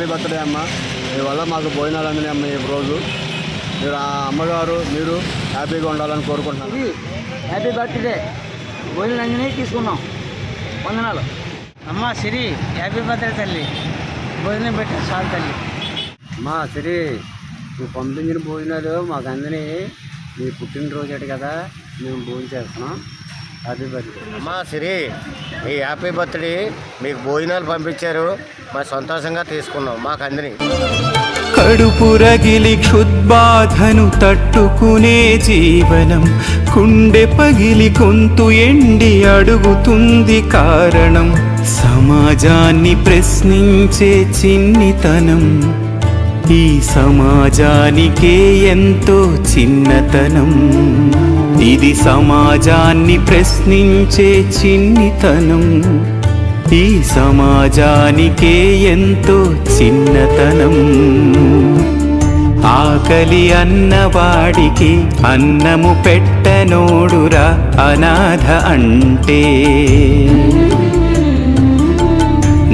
Happy birthday అమ్మ. మీ వల్ల మాకు భోజనాలు అందినాయి అమ్మ ఈ రోజు. మీరు ఆ అమ్మగారు మీరు హ్యాపీగా ఉండాలని కోరుకుంటున్నాను. ఇది హ్యాపీ బర్త్డే. అన్నీ తీసుకున్నాం. వందనాలు. అమ్మ సిరి హ్యాపీ బర్త్డే తల్లి. భోజనం పెట్టారు చాలు తల్లి. అమ్మా సరే నువ్వు పంపించిన భోజనాలు మాకు అందని మీ పుట్టినరోజు అటు కదా మేము భోజనం చేస్తున్నాం. హ్యాపీ బర్త్డే అమ్మా సిరి మీ హ్యాపీ బర్త్డే. మీకు భోజనాలు పంపించారు. మా సంతోషంగా తీసుకున్నాం మాకు అందిని కడుపు రగిలి క్షుద్బాధను తట్టుకునే జీవనం కుండె పగిలి గొంతు ఎండి అడుగుతుంది కారణం సమాజాన్ని ప్రశ్నించే చిన్నితనం. ఈ సమాజానికే ఎంతో చిన్నతనం. ఇది సమాజాన్ని ప్రశ్నించే చిన్నితనం. ఈ సమాజానికే ఎంతో చిన్నతనం. ఆకలి అన్నవాడికి అన్నము పెట్టనోడురా అనాథ అంటే.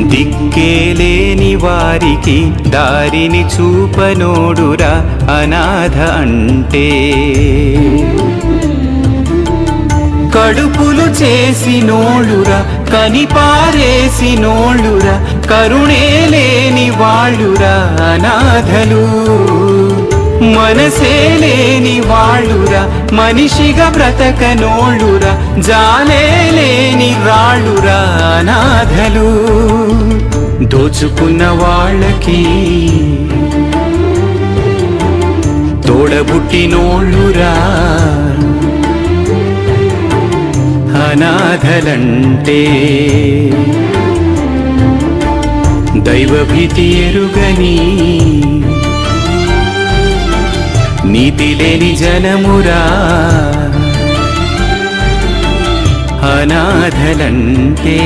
దిక్కేలేని వారికి దారిని చూపనోడురా అనాథ అంటే. కడుపులు చేసినోళ్ళురా కనిపారేసినోళ్ళురా కరుణే లేని వాళ్ళురా అనాథలు. మనసే లేని వాళ్ళురా మనిషిగా బ్రతకనోళ్ళురా జాలే లేని రాళ్ళురా అనాథలు. దోచుకున్న వాళ్ళకి తోడబుట్టినోళ్ళురా. అనాథలంటే దైవభీతి ఎరుగని నీతి లేని జనమురా అనాథలంటే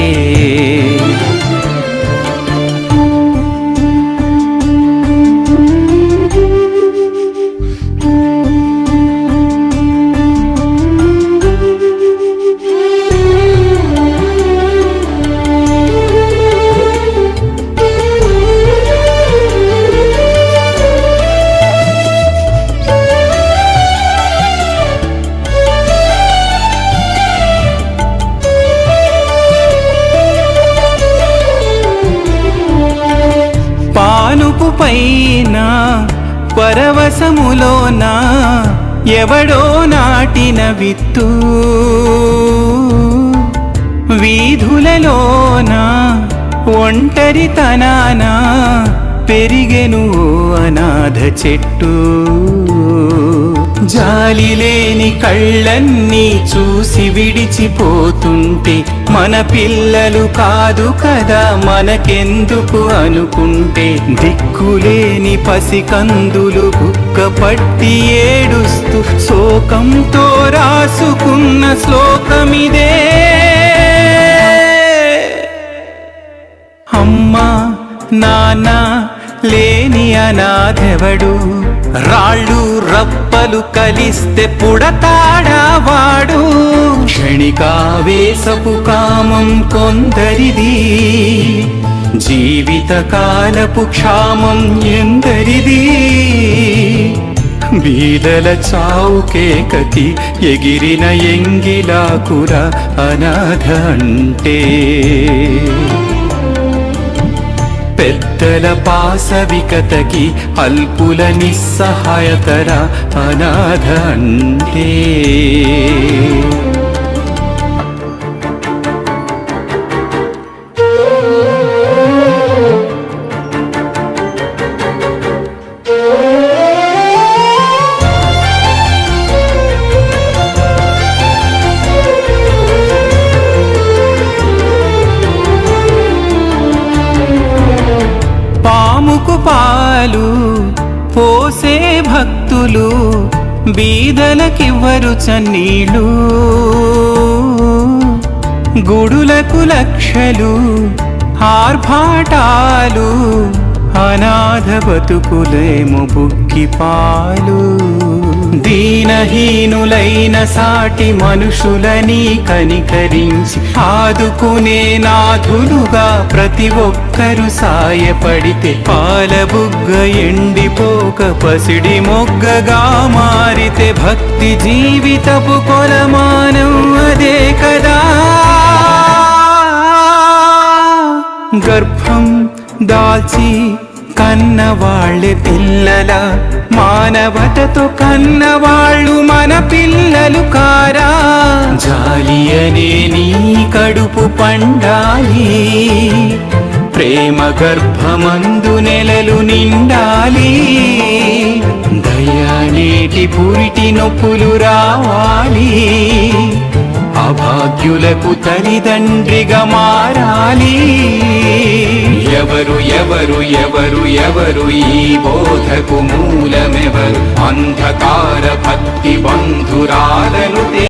పైన పరవశములోన ఎవడో నాటిన విత్తు. వీధులలోన ఒంటరితనాన పెరిగెను అనాథ చెట్టు. జాలి లేని కళ్ళన్నీ చూసి విడిచిపోతుంటే మన పిల్లలు కాదు కదా మనకెందుకు అనుకుంటే? దిక్కులేని పసికందులు కుక్క పట్టి ఏడుస్తూ శోకంతో రాసుకున్న శ్లోకమిదే. అమ్మా నాన్న లేని అనాథెవడు? రాళ్ళు రప్పలు కలిస్తే పుడతాడా వాడు క్షణికావేశపు కామం కొందరిది జీవిత కాలపు క్షామం ఎందరిది. బీదల చావు కేకకి ఎగిరిన ఎంగిలాకుర అనాథ అంటే. పెద్దల పాసవికతకి అల్పుల నిస్సహాయతర అనాథ అంటే. భక్తులు బీదలకివ్వరు చన్నీళ్ళు. గుడులకు లక్షలు ఆర్భాటాలు అనాథ బతుకులేము బుక్కి పాలు దీనహీనులైన సాటి మనుషులని కనికరించి ఆదుకునే నాథులుగా ప్రతి ఒక్కరు సాయపడితే పాలబుగ్గ ఎండిపోక పసిడి మొగ్గగా మారితే భక్తి జీవితపు కొలమానం అదే కదా. గర్భం దాల్చి కన్నవాళ్ళే పిల్లల మానవతతో కన్నవాళ్ళు మన పిల్లలు కారా. జాలి అనే నీ కడుపు పండాలి ప్రేమ గర్భమందు నెలలు నిండాలి. దయానేటి పురిటి నొప్పులు రావాలి అభాగ్యులకు తల్లిదండ్రిగా మారాలి. ఎవరు ఎవరు ఎవరు ఎవరు ఈ బోధకు మూలమెవరు? అంధకార భక్తి బంధురాలను